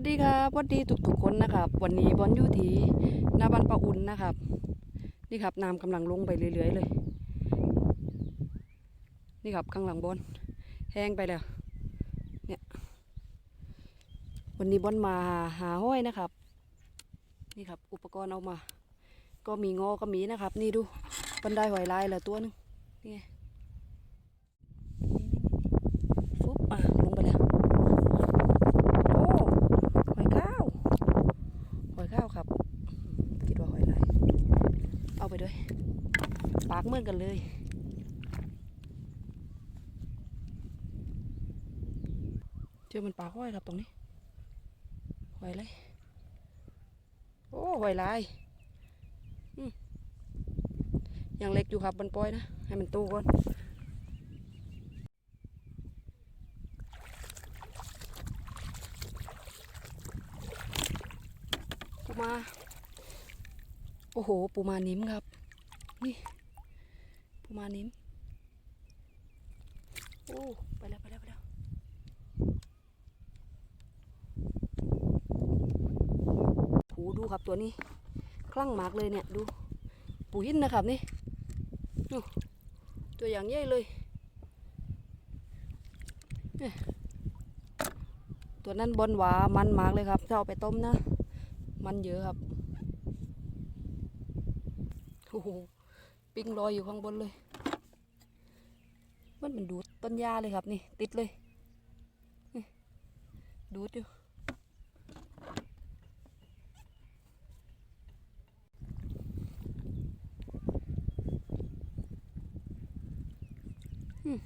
วัสดีครับสวัสดีทุกๆคนนะครับ วันนี้บอลอยู่ที่นาบ้านป้าอุ่นนะครับ นี่ครับน้ำกำลังลงไปเรื่อยๆเลย นี่ครับข้างหลังบอลแห้งไปแล้วเนี่ยวันนี้บอลมาหาห้อยนะครับ นี่ครับอุปกรณ์เอามา ก็มีงอก็มีนะครับ นี่ดูบันไดหอยลายเหลือตัวหนึ่งนี่ๆๆฟุบอะลงไปแล้ว โอ้หอยข้าวหอยข้าวครับ คิดว่าหอยลายเอาไปด้วย ปาก เหมือนกันเลย เจอมันปาห้อยครับตรงนี้หอยอะไรโอ้หอยลายยังเล็กอยู่ครับบนปอยนะ ให้มันโตก่อนปูมา โอ้โห ปูมานิ้มครับ นี่ ปูมานิ้มโอ้ไปแล้วไปแล้วไปแล้วโหดูครับตัวนี้ คลั่งมากเลยเนี่ยดูปูหินนะครับนี่ตัวอย่างใหญ่เลยเนี่ยตัวนั้นบนหวามันมากเลยครับถ้าเอาไปต้มนะ มันเยอะครับโอ้โห ปิ้งลอยอยู่ข้างบนเลย มันเหมือนดูดต้นหญ้าเลยครับนี่ ติดเลยนี่ดูดอยู่อืม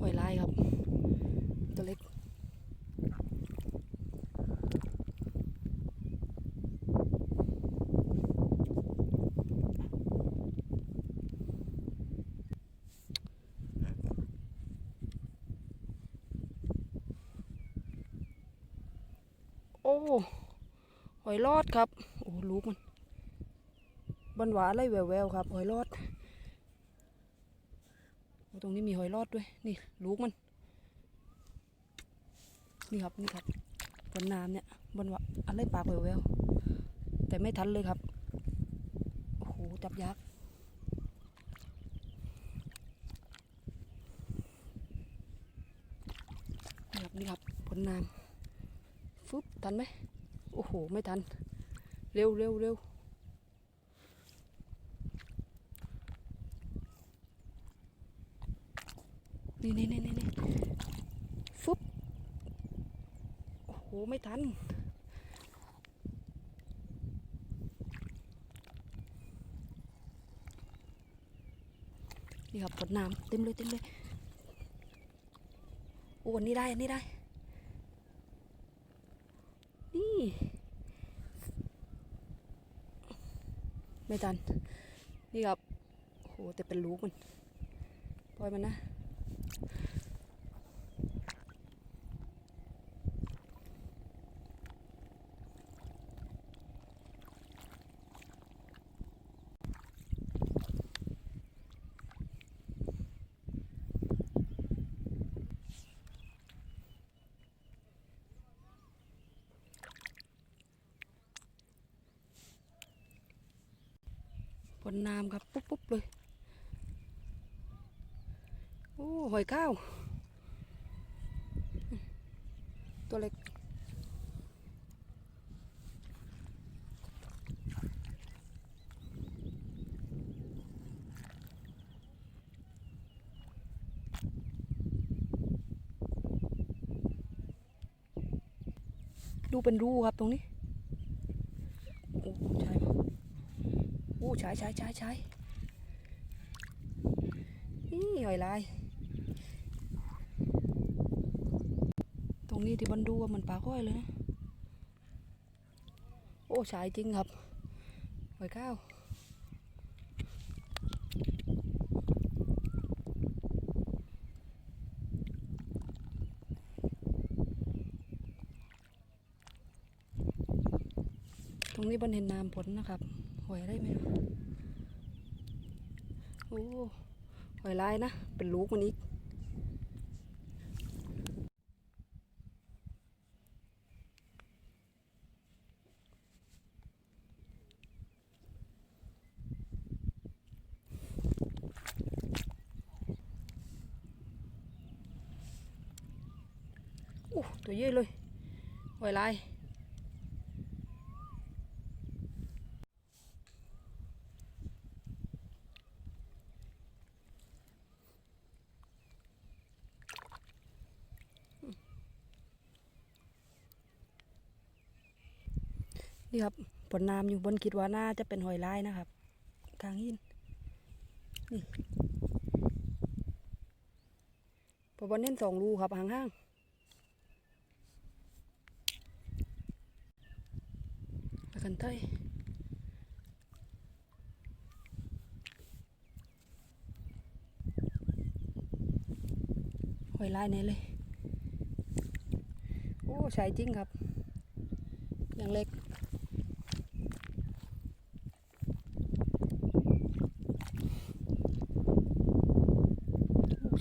หอยลายครับ ตัวเล็ก โอ้ หอยรอดครับ โอ้ลูกมันบันหวานไรแววๆครับ หอยรอดตรงนี้มีหอยรอดด้วย นี่ลูกมัน นี่ครับนี่ครับบนน้ำเนี่ยบนหวาอะไรปากแววๆแต่ไม่ทันเลยครับ โอ้โห จับยักษ์นี่ครับนี่ครับบนน้ำ ฟึบทันไหมโอ้โห ไม่ทัน เร็วเร็วเร็วนี่นี่นี่นี่ฟึบโอ้โห ไม่ทัน นี่ครับผลน้ำเต็มเลยเต็มเลย โอ้อันนี้ได้ อันนี้ได้ นี่ ไม่ทัน นี่ครับโหแต่เป็นลูกมัน ปล่อยมันนะ นน้ำครับ ปุ๊บปุ๊บเลยโอ้หอยข้าวตัวเล็กดูเป็นรูครับตรงนี้ ใช้ใช้ใช้ใช้นี่หอยลาย ตรงนี้ที่บันดูว่ามันปลาก้อยเลยนะ โอ้ใช้จริงครับหอยข้าวตรงนี้บนเห็นน้ำผลนะครับ หอยอะไรไม่รู้โอ้หอยลายนะ เป็นลูกมันอีกโอ้ตัวเยอะเลยหอยลาย นี่ครับผลน้ำอยู่บนคิดว่าน่าจะเป็นหอยลายนะครับกลางหินนี่พอบนเน้นสองรูครับห่างๆแล้วกันเต้ยหอยลายแน่เลย โอ้ใช่จริงครับ อย่างเล็ก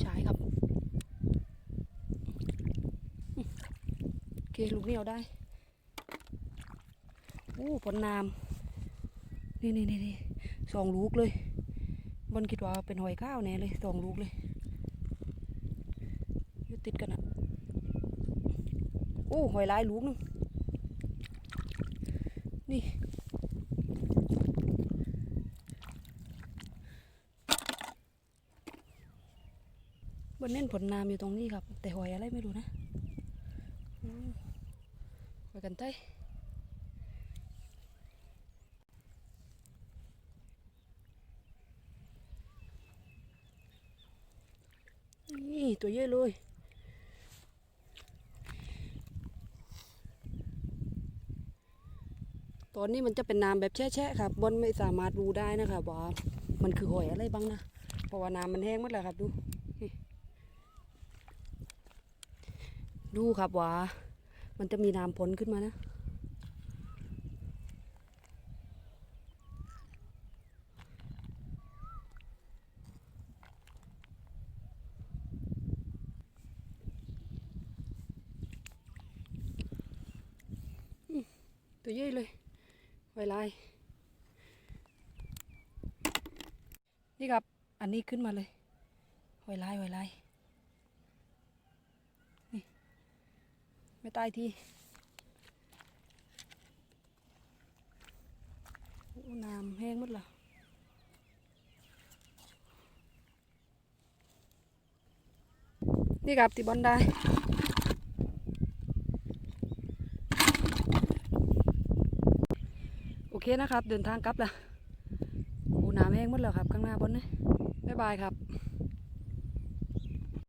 ชายครับอืมโอเค ลูกนี้เอาได้โอ้ผลนามนี่นี่นี่นี่สองลูกเลยบนคิดว่าเป็นหอยข้าวแน่เลยสองลูกเลยอยู่ติดกันอะโอ้หอยลายลูกหนึงนี่บนเน้นผลน้ำอยู่ตรงนี้ครับ แต่หอยอะไรไม่รู้นะ หอยกันเต้ยนี่ตัวเยอะเลยตอนนี้มันจะเป็นน้ำแบบแช่ๆครับบนไม่สามารถรู้ได้นะครับว่ามันคือหอยอะไรบ้างนะเพราะว่าน้ำมันแห้งหมดแล้วครับดู ดูครับว่า มันจะมีน้ำพ้นขึ้นมานะตัวใหญ่เลยไวลาย นี่ครับ อันนี้ขึ้นมาเลยไวลายไวลาย ไม่ตายทีน้ำแห้งหมดและนี่ครับที่บอลได้โอเคนะครับ เดินทางกลับละโอ้น้ำแห้งหมดแล้วครับ ข้างหน้าบอลนะบ๊ายบายครับ